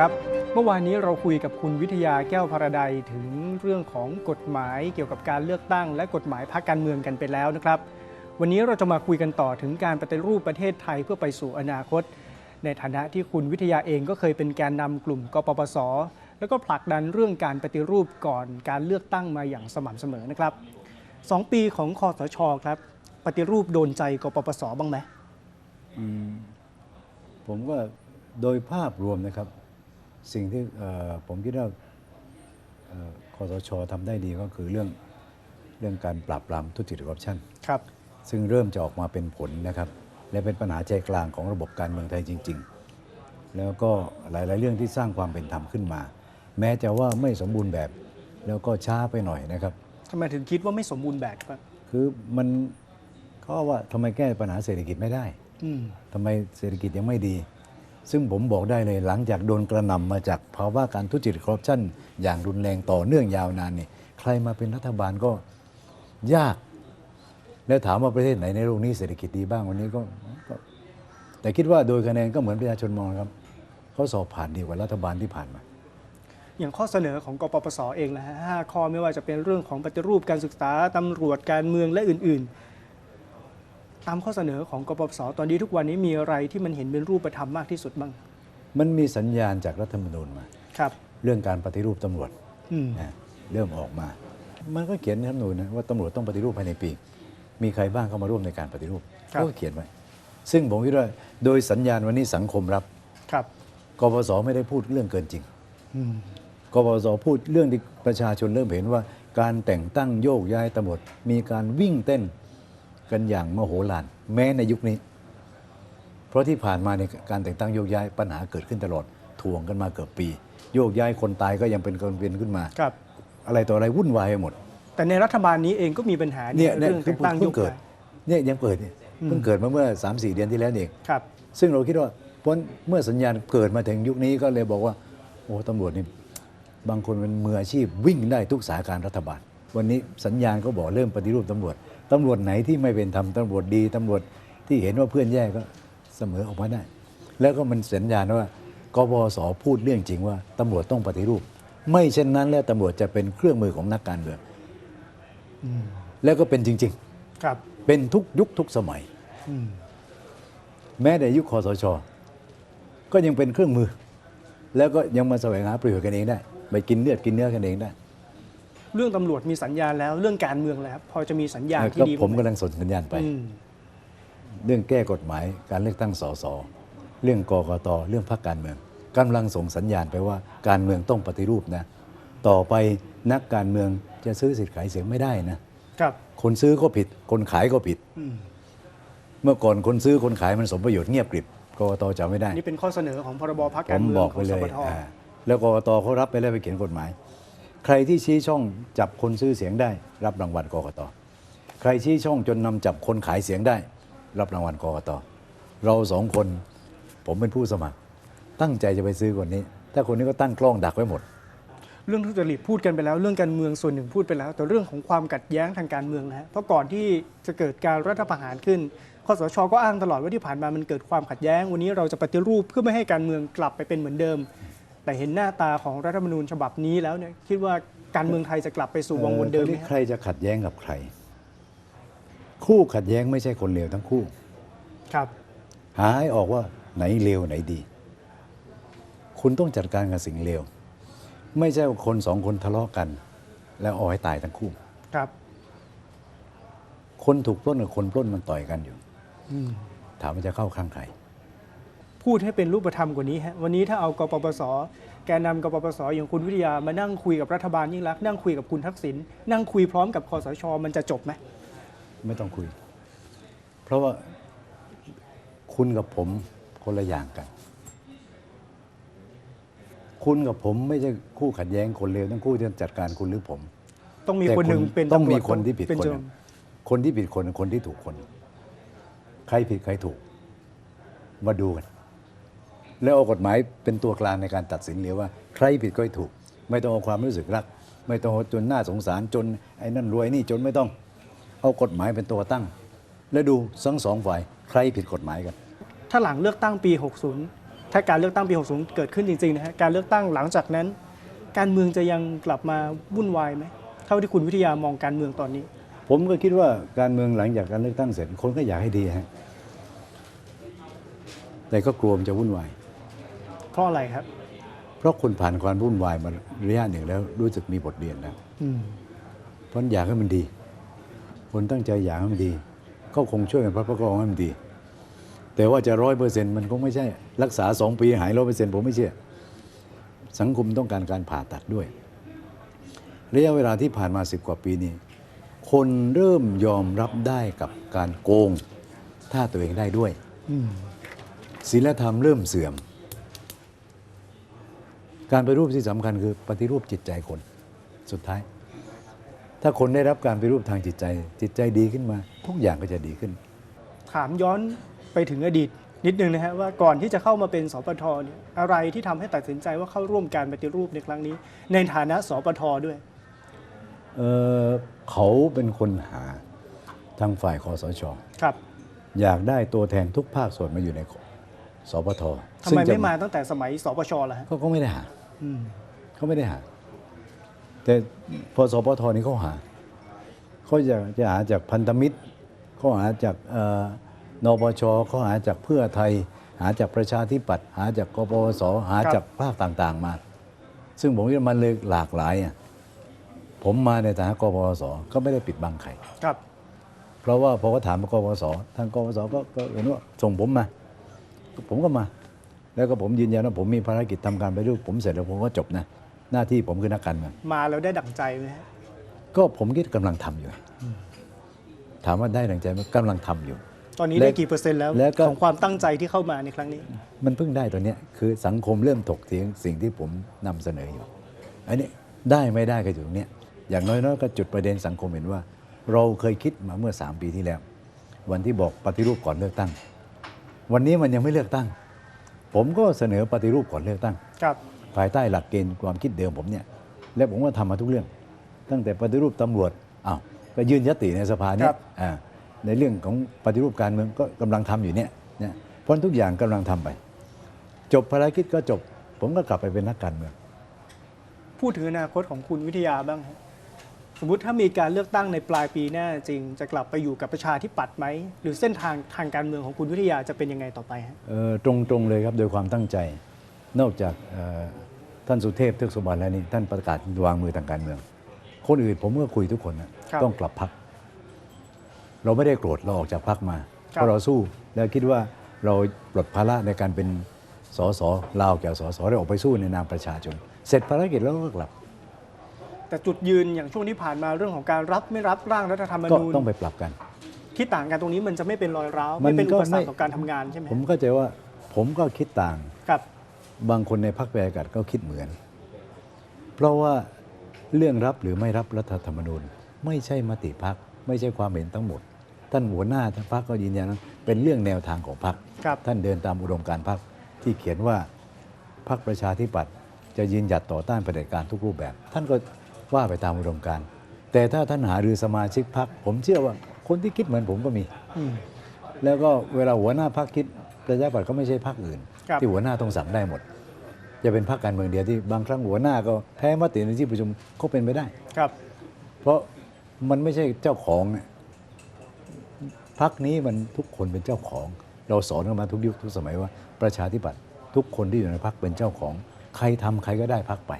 ครับ เมื่อวานนี้เราคุยกับคุณวิทยาแก้วพาราไดถึงเรื่องของกฎหมายเกี่ยวกับการเลือกตั้ง และกฎหมายพรรคการเมืองกันไปแล้วนะครับ วันนี้เราจะมาคุยกันต่อถึงการปฏิรูปประเทศไทยเพื่อไปสู่อนาคต ในฐานะที่คุณวิทยาเองก็เคยเป็นแกนนำกลุ่มกปปส แล้วก็ผลักดันเรื่องการปฏิรูปก่อนการเลือกตั้งมาอย่างสม่ำเสมอนะครับสองปีของคอสชครับ ปฏิรูปโดนใจกปปสบ้างไหมมผมว่าโดยภาพรวมนะครับ สิ่งที่เอ่อผมคิดว่าเอ่อคอสชทำได้ดีก็คือเรื่องเรื่องการปราบปรามทุจริตคอร์รัปชันครับซึ่งเริ่มจะออกมาเป็นผลนะครับ และเป็นปัญหาใจกลางของระบบการเมืองไทยจริง ๆ แล้วก็หลาย ๆ เรื่องที่สร้างความเป็นธรรมขึ้นมา แม้จะว่าไม่สมบูรณ์แบบแล้วก็ช้าไปหน่อยนะครับทำไมถึงคิดว่าไม่สมบูรณ์แบบครับคือมันเขาว่าทำไมแก้ปัญหาเศรษฐกิจไม่ได้อืมทำไมเศรษฐกิจยังไม่ดี ซึ่งผมบอกได้เลยหลังจากโดนกระหน่ำมาจากภาวะการทุจริตคอร์รัปชันอย่างรุนแรงต่อเนื่องยาวนานนี่ใครมาเป็นรัฐบาลก็ยาก แล้วถามว่าประเทศไหนในโลกนี้เศรษฐกิจดีบ้างวันนี้ก็ แต่คิดว่าโดยคะแนนก็เหมือนประชาชนมองครับเขาสอบผ่านดีกว่ารัฐบาลที่ผ่านมาอย่างข้อเสนอของกปปสเองนะฮะห้าข้อไม่ว่าจะเป็นเรื่องของปฏิรูปการศึกษาตำรวจการเมืองและอื่น ๆ ตามข้อเสนอของกปปสตอนนี้ทุกวันนี้มีอะไรที่มันเห็นเป็นรูปธรรมมากที่สุดบ้าง มันมีสัญญาณจากรัฐธรรมนูญมา ครับ เรื่องการปฏิรูปตำรวจอืม นะเริ่มออกมา มันก็เขียนในรัฐธรรมนูญนะว่าตำรวจต้องปฏิรูปภายในปี มีใครบ้างเข้ามาร่วมในการปฏิรูปครับ เขาก็เขียนไว้ ซึ่งผมคิดว่าโดยสัญญาณวันนี้สังคมรับครับ กปสไม่ได้พูดเรื่องเกินจริง อืมกปสพูดเรื่องที่ประชาชนเริ่มเห็นว่า การแต่งตั้งโยกย้ายตำรวจมีการวิ่งเต้น กันอย่างมโหฬารแม้ในยุคนี้ เพราะที่ผ่านมาในยการแต่งตั้งโยกย้ายปัญหาเกิดขึ้นตลอดถ่วงกันมาเกือบปี โยกย้ายคนตายก็ยังเป็นคนเป็นขึ้นมาครับอะไรต่ออะไรวุ่นวายไปหมด แต่ในรัฐบาลนี้เองก็มีปัญหาเนี่ยเนี่ยเรื่องคือแต่งตั้งเพิ่ยุงคเกิดเนี่ยยังเกิดเนี่ยเพิ่งเกิดมาเมื่อ3าสี่เดือนที่แล้วนี่เองครับซึ่งเราคิดว่าพ้นเมื่อสัญญาณเกิดมาถึงยุคนี้ก็เลยบอกว่า โอ้ตำรวจนี่บางคนเป็นมืออาชีพวิ่งได้ทุกสาขารัฐบาล วันนี้สัญญาณก็บอกเริ่มปฏิรูปตำรวจ ตำรวจไหนที่ไม่เป็นธรรมตำรวจดีตำรวจที่เห็นว่าเพื่อนแย่ก็เสมอออกมาได้ แล้วก็มันสัญญาณว่ากบสพูดเรื่องจริงว่าตำรวจต้องปฏิรูป ไม่เช่นนั้นแล้วตำรวจจะเป็นเครื่องมือของนักการเมืองแล้วก็เป็นจริง ๆ ครับ เป็นทุกยุคทุกสมัยอืมแม้ในยุคคอสช ก็ยังเป็นเครื่องมือ แล้วก็ยังมาแสวงหาประโยชน์กันเองได้ ไปกินเลือดกินเนื้อกันเองได้ เรื่องตำรวจมีสัญญาณแล้ว เรื่องการเมืองแล้ว พอจะมีสัญญาณที่ก็ดีผมบ้างไหกำลังสนสัญญาณไป อืมเรื่องแก้กฎหมายการเลือกตั้งสสเรื่องกกตเรื่องพรรคการเมืองกำลังส่งสัญญาณไปว่าการเมืองต้องปฏิรูปนะ ต่อไปนักการเมืองจะซื้อสิทธิ์ขายเสียงไม่ได้นะ ครับคนซื้อก็ผิด คนขายก็ผิด อืมเมื่อก่อนคนซื้อคนขายมันสมประโยชน์เงียบกริบกกตจะไม่ได้ นี่เป็นข้อเสนอของพรบพักผการมเมืองบอกขไปองเลสยปท อ่าแล้วกกตเขารับไปแล้วไปเขียนกฎหมาย ใครที่ชี้ช่องจับคนซื้อเสียงได้ รับรางวัลกกตใครชี้ช่องจนนำจับคนขายเสียงได้ รับรางวัลกกตเราสองคนผมเป็นผู้สมัคร ตั้งใจจะไปซื้อคนนี้ ถ้าคนนี้ก็ตั้งกล้องดักไว้หมด เรื่องทุจริตพูดกันไปแล้ว เรื่องการเมืองส่วนหนึ่งพูดไปแล้ว แต่เรื่องของความขัดแย้งทางการเมืองนะฮะเพราะก่อนที่จะเกิดการรัฐประหารขึ้นคสชก็อ้างตลอดว่าที่ผ่านมามันเกิดความขัดแย้ง วันนี้เราจะปฏิรูปเพื่อไม่ให้การเมืองกลับไปเป็นเหมือนเดิม แต่เห็นหน้าตาของรัฐธรรมนูญฉบับนี้แล้วเนี่ยคิดว่าการเมืองไทยจะกลับไปสู่วังวนเดิมไหมอ่อฮะใครจะขัดแย้งกับใคร คู่ขัดแย้งไม่ใช่คนเลวทั้งคู่ ครับ หาให้ออกว่าไหนเลวไหนดี คุณต้องจัดการกับสิ่งเลว ไม่ใช่ว่าคนสองคนทะเลาะกัน แล้วเอาให้ตายทั้งคู่ ครับคนถูกปล้นกับคนปล้นมันต่อยกันอยู่ อืมถามว่าจะเข้าข้างใคร พูดให้เป็นรูปธรรมกว่านี้ฮะวันนี้ถ้าเอากปปส แกนนำกปปส อย่างคุณวิทยามานั่งคุยกับรัฐบาลยิ่งรักษณ์นั่งคุยกับคุณทักษิณนั่งคุยพร้อมกับคอสชมันจะจบไหมไม่ต้องคุย เพราะว่าคุณกับผมคนละอย่างกัน คุณกับผมไม่ใช่คู่ขัดแย้งคนเลวทั้งคู่ที่จะจัดการคุณหรือผม ต้องมีแต่คนหนึ่งคุณเป็นต้องตำรวจมีคนที่ผิดเป็นคนโจหนึ่รงคนที่ผิดคนคนที่ถูกคน ใครผิดใครถูก มาดูกัน แล้วเอากฎหมายเป็นตัวกลางในการตัดสินเลยว่า ใครผิดก็ให้ถูก ไม่ต้องเอาความรู้สึกรัก ไม่ต้องเอาจนหน้าสงสารจนไอ้นั่นรวยนี่จนไม่ต้อง เอากฎหมายเป็นตัวตั้ง แล้วดูทั้งสองฝ่ายใครผิดกฎหมายกัน ถ้าหลังเลือกตั้งปี 60 ถ้าการเลือกตั้งปี 60 เกิดขึ้นจริงๆนะฮะการเลือกตั้งหลังจากนั้น การเมืองจะยังกลับมาวุ่นวายไหมเท่าที่คุณวิทยามองการเมืองตอนนี้ ผมก็คิดว่าการเมืองหลังจากการเลือกตั้งเสร็จคนก็อยากให้ดีฮะแต่ก็กลัวมันจะวุ่นวาย เพราะอะไรครับ เพราะคนผ่านความวุ่นวายมาระยะหนึ่งแล้วรู้สึกมีบทเรียนแล้วอืมเพราะอยากให้มันดี คนตั้งใจอยากให้มันดี ก็คงช่วยกันประคองให้มันดี แต่ว่าจะร้อยเปอร์เซ็นต์มันคงไม่ใช่ รักษาสองปีหายร้อยเปอร์เซ็นต์ผมไม่เชื่อ สังคมต้องการการผ่าตัดด้วย ระยะเวลาที่ผ่านมาสิบกว่าปีนี้คนเริ่มยอมรับได้กับการโกง ถ้าตัวเองได้ด้วยอืมศีลธรรมเริ่มเสื่อม การปฏิรูปที่สำคัญคือปฏิรูปจิตใจคนสุดท้าย ถ้าคนได้รับการปฏิรูปทางจิตใจ จิตใจดีขึ้นมา ทุกอย่างก็จะดีขึ้น ถามย้อนไปถึงอดีต นิดนึงนะฮะว่าก่อนที่จะเข้ามาเป็นสปทเนี่ยอะไรที่ทำให้ตัดสินใจว่าเข้าร่วมการปฏิรูปในครั้งนี้ ในฐานะสปทด้วยเอ่อเขาเป็นคนหาทางฝ่ายคอสชครับ อยากได้ตัวแทนทุกภาคส่วนมาอยู่ในสปททำไมจะไม่มาตั้งแต่สมัยสปชล่ะฮะเขาก็ไม่ได้หาอืม เขาไม่ได้หา แต่พอสปทนี่เขาหาเขาอยากจะหาจากพันธมิตรเขาหาจากเอ่อนปชเขาหาจากเพื่อไทย หาจากประชาธิปัตย์หาจากกปปสหาจากภาคต่าง ๆ มา ซึ่งผมว่ามันเลยหลากหลายอะผมมาในฐานะกปปสก็ไม่ได้ปิดบังใครครับ เพราะว่าพอเขาถามกปปสทางกปปสก็ก็เห็นว่าส่งผมมา ผมก็มา แล้วก็ผมยืนยันว่าผมมีภารกิจทำการไปรูปผมเสร็จแล้วผมก็จบนะหน้าที่ผมคือนักการเมืองมาแล้วได้ดั่งใจไหมฮะก็ผมคิดกำลังทำอยู่ ถามว่าได้ดังใจไหมกำลังทำอยู่ ตอนนี้และได้กี่เปอร์เซ็นต์แล้วแล้วก็ของความตั้งใจที่เข้ามาในครั้งนี้ มันเพิ่งได้ตัวเนี้ยคือสังคมเริ่มถกเถียงสิ่งที่ผมนำเสนออยู่อันนี้ได้ไม่ได้ก็อยู่ตรงเนี้ยอย่างน้อยๆก็จุดประเด็นสังคมเห็นว่า เราเคยคิดมาเมื่อ 3 ปีที่แล้ว วันที่บอกปฏิรูปก่อนเลือกตั้ง วันนี้มันยังไม่เลือกตั้ง ผมก็เสนอปฏิรูปก่อนเลือกตั้ง ครับ ภายใต้หลักเกณฑ์ความคิดเดิมผมเนี่ย และผมก็ทำมาทุกเรื่อง ตั้งแต่ปฏิรูปตำรวจอ้าวก็ยื่นยติในสภาเนี่ครัยบ อ่าในเรื่องของปฏิรูปการเมืองก็กำลังทำอยู่เนี่ยเนี่ยเพราะทุกอย่างกำลังทำไป จบภารกิจก็จบ ผมก็กลับไปเป็นนักการเมือง พูดถึงอนาคตของคุณวิทยาบ้างฮะ สมมุติถ้ามีการเลือกตั้งในปลายปีหน้าจริง จะกลับไปอยู่กับประชาธิปัตย์ไหม หรือเส้นทางทางการเมืองของคุณวิทยาจะเป็นยังไงต่อไปฮะเอ่อตรงๆเลยครับโดยความตั้งใจ นอกจากเอ่อท่านสุเทพเทือกสุบรรณแล้วนี่ท่านประกาศวางมือทางการเมือง คนอื่นผมก็คุยทุกคนนะครับต้องกลับพัก เราไม่ได้โกรธเราออกจากพักมาครับเพราะเราสู้แล้วคิดว่าเราปลดภาระในการเป็นสสลาออกจากสสเราออกไปสู้ในนามประชาชน เสร็จภารกิจแล้วก็กลับ แต่จุดยืนอย่างช่วงที่ผ่านมาเรื่องของการรับไม่รับร่างรัฐธรรมก็นูญต้องไปปรับกัน ที่ต่างกันตรงนี้มันจะไม่เป็นรอยร้าวมันไม่เป็นก็อุปสรรไม่คต่อการทำงานใช่ไหมผมเข้าใจว่าผมก็คิดต่าง ครับบางคนในพรรคประชาธิปัตย์ก็คิดเหมือน เพราะว่าเรื่องรับหรือไม่รับรัฐธรรมนูญ ไม่ใช่มติพรรคไม่ใช่ความเห็นทั้งหมด ท่านหัวหน้าท่านพรรคก็ยืนยันว่าเป็นเรื่องแนวทางของพรรคครับ ท่านเดินตามอุดมการณ์พรรคที่เขียนว่าพรรคประชาธิปัตย์จะยืนหยัดต่อต้านเผด็จการทุกรูปแบบ ท่านก็ ว่าไปตามอุดมการณ์แต่ถ้าท่านหารือสมาชิกพรรคผมเชื่อว่าคนที่คิดเหมือนผมก็มีอืมแล้วก็เวลาหัวหน้าพรรคคิดประชาธิปัตย์ก็ไม่ใช่พรรคอื่นครับที่หัวหน้าต้องสั่งได้หมด จะเป็นพรรคการเมืองเดียวที่บางครั้งหัวหน้าก็แพ้มติในที่ประชุมก็เป็นไปได้ครับ เพราะมันไม่ใช่เจ้าของอะพรรคนี้มันทุกคนเป็นเจ้าของ เราสอนกันมาทุกยุคทุกสมัยว่าประชาธิปัตย์ทุกคนที่อยู่ในพรรคเป็นเจ้าของ ใครทำใครก็ได้พรรคไป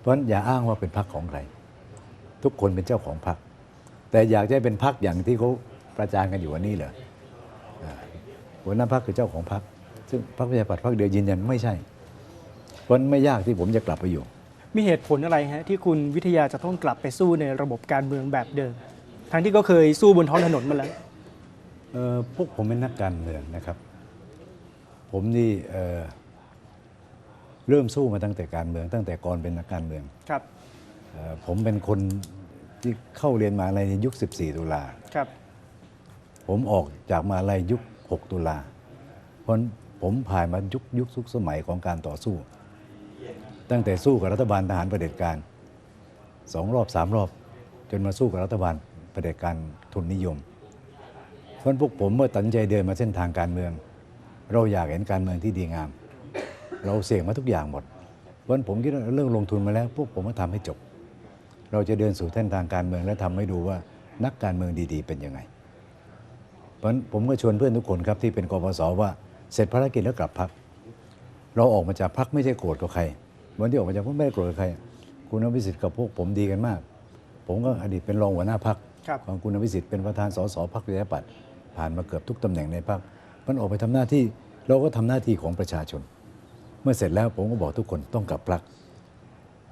เพราะฉะนั้นอย่าอ้างว่าเป็นพรรคของใคร ทุกคนเป็นเจ้าของพรรคแต่อยากจะให้เป็นพรรคอย่างที่เขาประจานกันอยู่วันนี้เหรออ่าหัวหน้าพรรคคือเจ้าของพรรคซึ่งพรรคประชาธิปัตย์พรรคเดียวยืนยันไม่ใช่ เพราะฉะนั้นไม่ยากที่ผมจะกลับไปอยู่ มีเหตุผลอะไรฮะที่คุณวิทยาจะต้องกลับไปสู้ในระบบการเมืองแบบเดิม ทั้งที่ก็เคยสู้บนท้องถนนมาแล้วเอ่อพวกผมเป็นนักการเมืองนะครับ ผมนี่ เอ่อเริ่มสู้มาตั้งแต่การเมือง ตั้งแต่ก่อนเป็นนักการเมืองครับ เอ่อผมเป็นคนที่เข้าเรียนมหาลัยในยุค 14 ตุลา ครับ ผมออกจากมหาลัยยุค 6 ตุลา เพราะฉะนั้นผมผ่านมายุคยุคทุกสมัยของการต่อสู้ ตั้งแต่สู้กับรัฐบาลทหารเผด็จการสองรอบสามรอบ จนมาสู้กับรัฐบาลเผด็จการทุนนิยม เพราะฉะนั้นพวกผมเมื่อตัดสินใจเดินมาเส้นทางการเมือง เราอยากเห็นการเมืองที่ดีงาม เราเสี่ยงมาทุกอย่างหมดเพราะฉะนั้นผมคิดว่าเรื่องลงทุนมาแล้ว พวกผมก็ทำให้จบ เราจะเดินสู่เส้นทางการเมืองและทำให้ดูว่านักการเมืองดีๆ เป็นยังไง เพราะฉะนั้นผมก็ชวนเพื่อนทุกคนครับที่เป็นกปสว่าเสร็จภารกิจแล้วกลับพัก เราออกมาจากพักไม่ใช่โกรธกับใคร วันที่ออกมาจากพักไม่ได้โกรธกับใคร คุณอภิสิทธิ์กับพวกผมดีกันมาก ผมก็อดีตเป็นรองหัวหน้าพักครับของคุณอภิสิทธิ์เป็นประธานสสพักประชาธิปัตย์ผ่านมาเกือบทุกตำแหน่งในพักมันออกไปทำหน้าที่เราก็ทำหน้าที่ของประชาชน เมื่อเสร็จแล้วผมก็บอกทุกคนต้องกลับพัก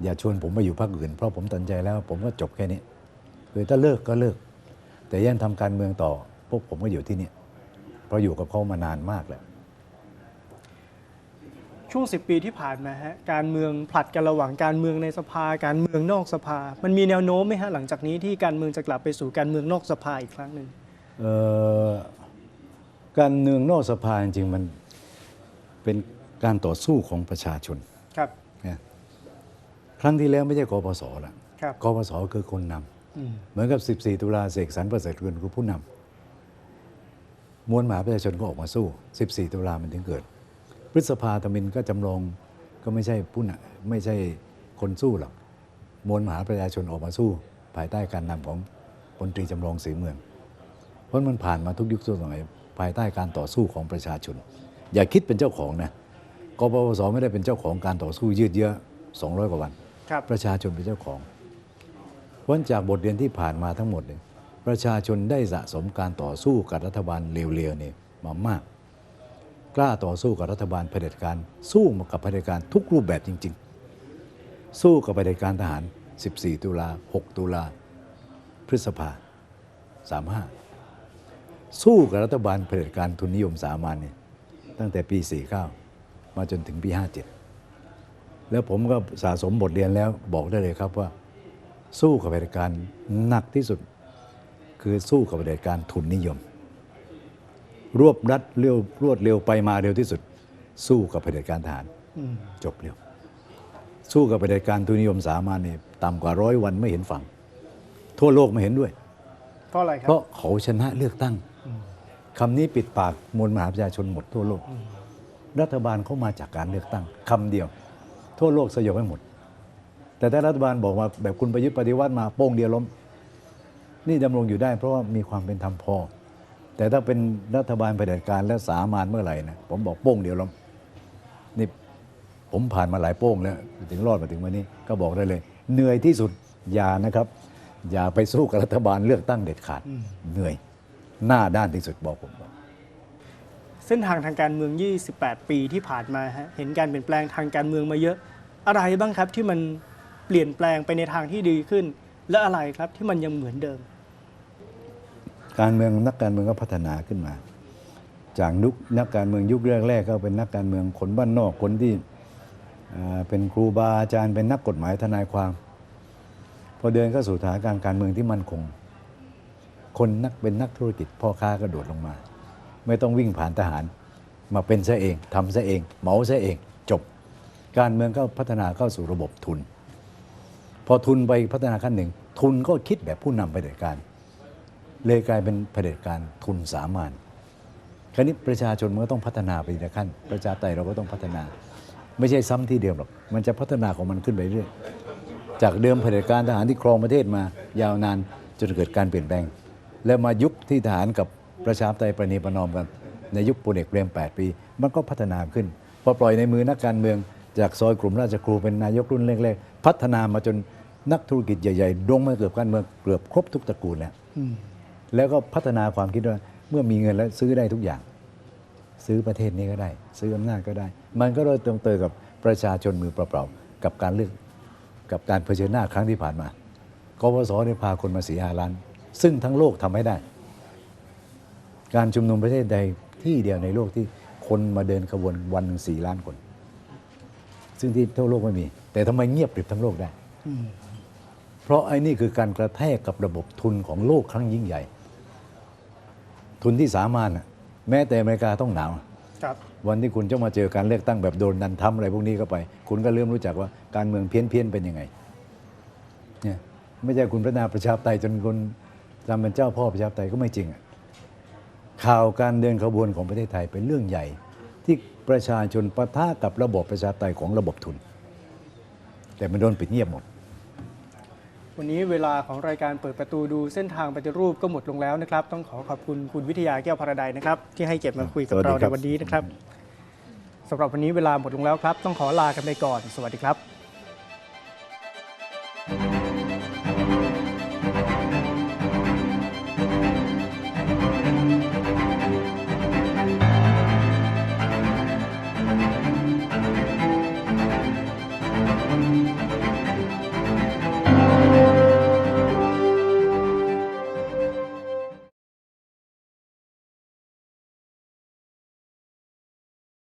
อย่าชวนผมมาอยู่พักอื่น เพราะผมตัดใจแล้ว ผมก็จบแค่นี้คือถ้าเลิกก็เลิก แต่ยังทำการเมืองต่อ พวกผมก็อยู่ที่นี่เพราะอยู่กับเขามานานมากแล้วช่วง10ปีที่ผ่านมาฮะการเมืองผลัดกันระหว่างการเมืองในสภา การเมืองนอกสภา มันมีแนวโน้มไหมฮะหลังจากนี้ที่การเมืองจะกลับไปสู่การเมืองนอกสภาอีกครั้งหนึ่งเอ่อการเมืองนอกสภาจริงๆมันเป็น การต่อสู้ของประชาชนครับ นะครั้งที่แล้วไม่ใช่กปสละครับกปสคือคนนำอืมเหมือนกับ 14 ตุลาเสกสรรประเสริฐกุลคือผู้นำมวลมหาประชาชนก็ออกมาสู้ 14 ตุลามันถึงเกิด พฤษภาธมินก็จำลองก็ไม่ใช่ผู้นำไม่ใช่คนสู้หรอกมวลมหาประชาชนออกมาสู้ ภายใต้การนำของพลตรีจำลองศรีเมือง เพราะมันผ่านมาทุกยุคทุกสมัยภายใต้การต่อสู้ของประชาชน อย่าคิดเป็นเจ้าของนะ กปปสไม่ได้เป็นเจ้าของการต่อสู้ยืดเยื้อ200 กว่าวัน ครับ ประชาชนเป็นเจ้าของเพราะจากบทเรียนที่ผ่านมาทั้งหมดเนี่ยประชาชนได้สะสมการต่อสู้กับรัฐบาลเลวๆเนี่ยมามาก กล้าต่อสู้กับรัฐบาลเผด็จการสู้มากับเผด็จการทุกรูปแบบจริง ๆ สู้กับเผด็จการทหาร 14 ตุลา 6 ตุลา พฤษภา 35 สู้กับรัฐบาลเผด็จการทุนนิยมสามัญเนี่ยตั้งแต่ปี 49 มาจนถึงปี 57 แล้วผมก็สะสมบทเรียนแล้วบอกได้เลยครับว่า สู้กับเผด็จการหนักที่สุด คือสู้กับเผด็จการทุนนิยม รวบรัดเร็วรวดเร็วไปมาเร็วที่สุด สู้กับเผด็จการทหารอืมจบเร็ว สู้กับเผด็จการทุนนิยมสามัญเนี่ยต่ำกว่าร้อยวันไม่เห็นฝั่ง ทั่วโลกไม่เห็นด้วย เพราะอะไรครัเพบราะเขาชนะเลือกตั้งคำนี้ปิดปากมวลมหาประชาชนหมดทั่วโลก รัฐบาลเขามาจากการเลือกตั้งคำเดียว ทั่วโลกสยบไปหมด แต่ถ้ารัฐบาลบอกว่าแบบคุณประยุทธ์ปฏิวัติมาโป้งเดียวล้ม นี่ดำรงอยู่ได้เพราะว่ามีความเป็นธรรมพอ แต่ถ้าเป็นรัฐบาลเผด็จการและสามานเมื่อไหร่นะผมบอกโป้งเดียวล้มนี่ผมผ่านมาหลายโป้งแล้วถึงรอดมาถึงวันนี้ก็บอกได้เลย เหนื่อยที่สุดอย่านะครับ อย่าไปสู้กับรัฐบาลเลือกตั้งเด็ดขาด เหนื่อย หน้าด้านที่สุดบอกผมว่า เส้นทางทางการเมือง 28 ปีที่ผ่านมาฮะเห็นการเปลี่ยนแปลงทางการเมืองมาเยอะ อะไรบ้างครับที่มันเปลี่ยนแปลงไปในทางที่ดีขึ้น และอะไรครับที่มันยังเหมือนเดิม การเมืองนักการเมืองก็พัฒนาขึ้นมา จากนุกนักการเมืองยุคแรกๆก็เป็นนักการเมืองคนบ้านนอกคนที่เป็นครูบาอาจารย์เป็นนักกฎหมายทนายความพอเดินเข้าสู่สถานการณ์การเมืองที่มั่นคง คนนักเป็นนักธุรกิจพ่อค้ากระโดดลงมา ไม่ต้องวิ่งผ่านทหาร มาเป็นซะเองทำซะเอง เหมาซะเองจบ การเมืองก็พัฒนาเข้าสู่ระบบทุน พอทุนไปพัฒนาขั้นหนึ่ง ทุนก็คิดแบบผู้นำไปเด็จการ เลยกลายเป็นเผด็จการทุนสามัญคราวนี้ประชาชนมันก็ต้องพัฒนาไปทีละขั้น ประชาไตยเราก็ต้องพัฒนา ไม่ใช่ซ้ำที่เดิมหรอกมันจะพัฒนาของมันขึ้นไปเรื่อยจากเดิมเผด็จการทหารที่ครองประเทศมายาวนานจนเกิดการเปลี่ยนแปลง แล้วมายุคที่ทหารกับ ประชาธิปไตยประนีประนอมกันในยุคพลเอกเปรม8 ปี มันก็พัฒนาขึ้น พอปล่อยในมือนักการเมือง จากซอยกลุ่มราชครูเป็นนายกรุ่นแรกๆพัฒนามาจนนักธุรกิจใหญ่ๆดงมาเกือบการเมืองเกือบครบทุกตระกูลแล้วแล้วก็พัฒนาความคิดว่าเมื่อมีเงินแล้วซื้อได้ทุกอย่าง ซื้อประเทศนี้ก็ได้ ซื้ออำนาจก็ได้ มันก็เลยตรงเตยกับประชาชนมือเปล่าๆกับการเลือกกับการเผชิญหน้าครั้งที่ผ่านมากปสเนี่ยพาคนมาสีหาล้าน ซึ่งทั้งโลกทำไม่ได้ การชุมนุมประเทศใดที่เดียวในโลกที่คนมาเดินขบวนวันหนึ่งสี่ล้านคน ซึ่งที่ทั่วโลกไม่มี แต่ทำไมเงียบกริบทั้งโลกได้ เพราะไอ้นี่คือการกระแทกกับระบบทุนของโลกครั้งยิ่งใหญ่ ทุนที่สามานน่ะแม้แต่อเมริกาต้องหนาวครับวันที่คุณจะมาเจอการเลือกตั้งแบบโดนดันทำอะไรพวกนี้เข้าไป คุณก็เริ่มรู้จักว่าการเมืองเพี้ยนเพี้ยนๆเป็นยังไงเนี่ยไม่ใช่คุณพัฒนาประชาธิปไตยจนคุณจำเป็นเจ้าพ่อประชาธิปไตยก็ไม่จริงอะ ข่าวการเดินขบวนของประเทศไทยเป็นเรื่องใหญ่ ที่ประชาชนปะทะกับระบบประชาธิปไตยของระบบทุน แต่มันโดนปิดเงียบหมด วันนี้เวลาของรายการเปิดประตูดูเส้นทางปฏิรูปก็หมดลงแล้วนะครับ ต้องขอขอบคุณคุณวิทยาแก้วพาราไดซ์นะครับ ที่ให้เกียรติมาคุยกับสวัสดีเราครัในบวันนี้นะครับสำหรับวันนี้เวลาหมดลงแล้วครับ ต้องขอลากันไปก่อน สวัสดีครับ